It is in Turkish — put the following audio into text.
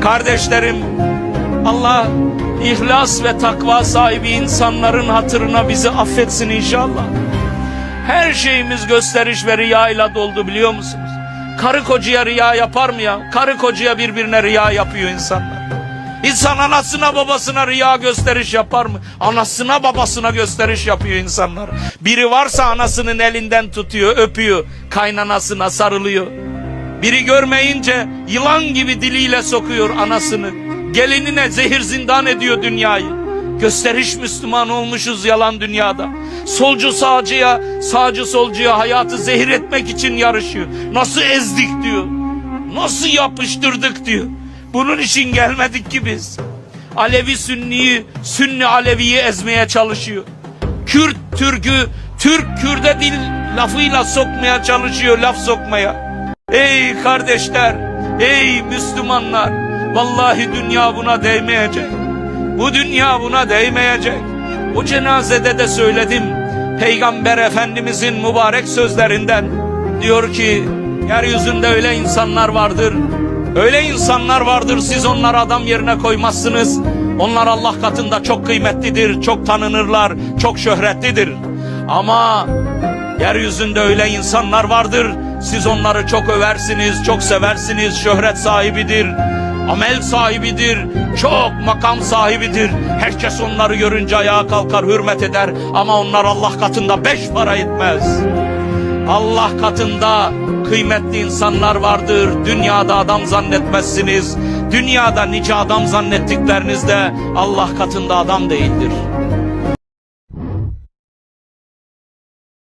Kardeşlerim Allah ihlas ve takva sahibi insanların hatırına bizi affetsin inşallah. Her şeyimiz gösteriş ve riya ile doldu biliyor musunuz? Karı kocaya riya yapar mı ya? Karı kocaya birbirine riya yapıyor insanlar. İnsan anasına babasına riya gösteriş yapar mı? Anasına babasına gösteriş yapıyor insanlar. Biri varsa anasının elinden tutuyor, öpüyor, kaynanasına sarılıyor. Biri görmeyince yılan gibi diliyle sokuyor anasını. Gelinine zehir zindan ediyor dünyayı. Gösteriş Müslüman olmuşuz yalan dünyada. Solcu sağcıya, sağcı solcuya hayatı zehir etmek için yarışıyor. Nasıl ezdik diyor. Nasıl yapıştırdık diyor. Bunun için gelmedik ki biz. Alevi Sünni'yi, Sünni Alevi'yi ezmeye çalışıyor. Kürt Türk'ü, Türk Kürt'e dil lafıyla sokmaya çalışıyor, laf sokmaya. Ey kardeşler, ey Müslümanlar, vallahi dünya buna değmeyecek. Bu dünya buna değmeyecek. Bu cenazede de söyledim. Peygamber Efendimizin mübarek sözlerinden diyor ki yeryüzünde öyle insanlar vardır. Öyle insanlar vardır siz onları adam yerine koymazsınız. Onlar Allah katında çok kıymetlidir, çok tanınırlar, çok şöhretlidir. Ama Yeryüzünde öyle insanlar vardır. Siz onları çok översiniz, çok seversiniz. Şöhret sahibidir, amel sahibidir, çok makam sahibidir. Herkes onları görünce ayağa kalkar, hürmet eder. Ama onlar Allah katında beş para etmez. Allah katında kıymetli insanlar vardır. Dünyada adam zannetmezsiniz. Dünyada nice adam zannettiklerinizde Allah katında adam değildir.